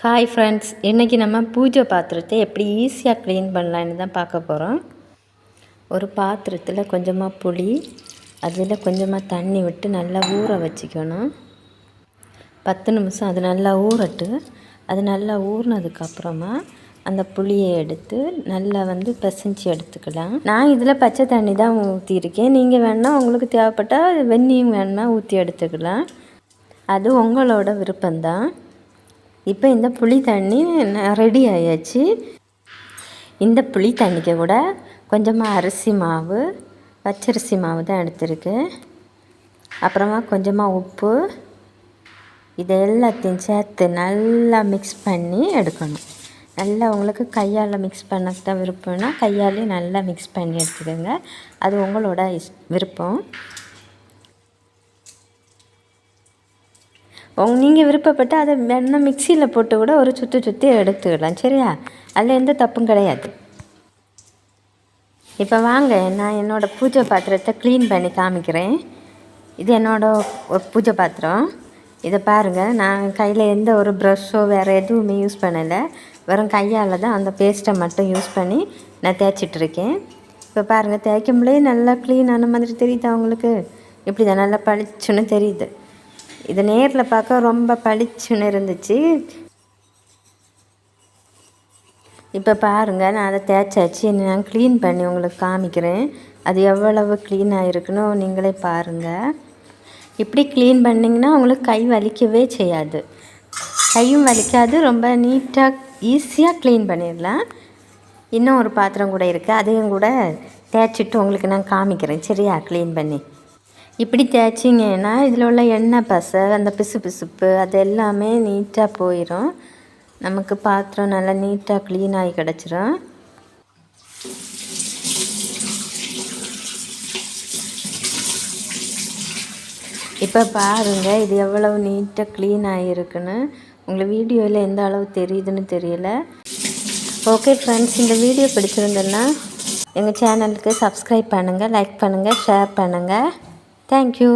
Hi friends இன்றைக்கி நம்ம பூஜை பாத்திரத்தை எப்படி ஈஸியாக க்ளீன் பண்ணலான்னு தான் பார்க்க போகிறோம் ஒரு பாத்திரத்தில் கொஞ்சமாக புளி அதில் கொஞ்சமாக தண்ணி விட்டு நல்லா ஊற வச்சுக்கணும். பத்து நிமிஷம் அது நல்லா ஊறட்டு. அது நல்லா ஊறினதுக்கப்புறமா அந்த புளியை எடுத்து நல்லா வந்து பிசைஞ்சு எடுத்துக்கலாம். நான் இதில் பச்சை தண்ணி தான் ஊற்றியிருக்கேன் நீங்கள் வேணால் உங்களுக்கு தேவைப்பட்டால் வெந்நியும் வேணுமா ஊற்றி எடுத்துக்கலாம். அது உங்களோட விருப்பம்தான். இப்போ இந்த புளி தண்ணி ரெடி ஆயாச்சு. இந்த புளி தண்ணிக்கு கூட கொஞ்சமாக அரிசி மாவு பச்சரிசி மாவு தான் எடுத்துருக்கு. அப்புறமா கொஞ்சமாக உப்பு இதை எல்லாத்தையும் சேர்த்து நல்லா மிக்ஸ் பண்ணி எடுக்கணும். நல்லா உங்களுக்கு கையால் மிக்ஸ் பண்ண தான் விருப்பம்னா கையாலே நல்லா மிக்ஸ் பண்ணி எடுத்துக்கோங்க. அது உங்களோட இஸ் விருப்பம். உங் நீங்கள் விருப்பப்பட்டு அதை வேணால் மிக்சியில் போட்டு கூட ஒரு சுற்றி சுற்றி எடுத்துக்கலாம் சரியா? அதில் எந்த தப்பும் கிடையாது. இப்போ வாங்க நான் என்னோடய பூஜை பாத்திரத்தை க்ளீன் பண்ணி காமிக்கிறேன். இது என்னோடய பூஜை பாத்திரம். இதை பாருங்கள் நான் கையில் எந்த ஒரு ப்ரஷ்ஷோ வேறு எதுவுமே யூஸ் பண்ணலை. வெறும் கையால் தான் அந்த பேஸ்ட்டை மட்டும் யூஸ் பண்ணி நான் தேய்ச்சிட்ருக்கேன் இப்போ பாருங்கள் தேய்க்கும்போதே நல்லா க்ளீனான மாதிரி தெரியுது அவங்களுக்கு இப்படி தான் நல்லா பளிச்சுன்னு தெரியுது. இது நேரில் பார்க்க ரொம்ப பளிச்சுன்னு இருந்துச்சு. இப்போ பாருங்கள் நான் அதை தேய்ச்சாச்சு நான் க்ளீன் பண்ணி உங்களுக்கு காமிக்கிறேன். அது எவ்வளவு க்ளீன் ஆகிருக்குன்னு நீங்களே பாருங்கள் இப்படி க்ளீன் பண்ணிங்கன்னா உங்களுக்கு கை வலிக்கவே செய்யாது. கையும் வலிக்காது ரொம்ப நீட்டாக ஈஸியாக க்ளீன் பண்ணிடலாம். இன்னும் ஒரு பாத்திரம் கூட இருக்குது அதையும் கூட தேய்ச்சிட்டு உங்களுக்கு நான் காமிக்கிறேன். சரியா? க்ளீன் பண்ணி. இப்படி தேய்ச்சிங்கன்னா இதில் உள்ள எண்ணெய் பசை அந்த பிசு பிசுப்பு அது எல்லாமே நீட்டாக போயிடும் நமக்கு பாத்திரம் நல்லா நீட்டாக க்ளீன் ஆகி கிடச்சிரும். இப்போ பாருங்கள் இது எவ்வளவு நீட்டாக க்ளீன் ஆகிருக்குன்னு உங்களுக்கு வீடியோவில் எந்த அளவு தெரியுதுன்னு தெரியல. ஓகே ஃப்ரெண்ட்ஸ் இந்த வீடியோ பிடிச்சிருந்தேன்னா எங்கள் சேனலுக்கு சப்ஸ்கிரைப் பண்ணுங்கள் லைக் பண்ணுங்கள் ஷேர் பண்ணுங்கள் Thank you.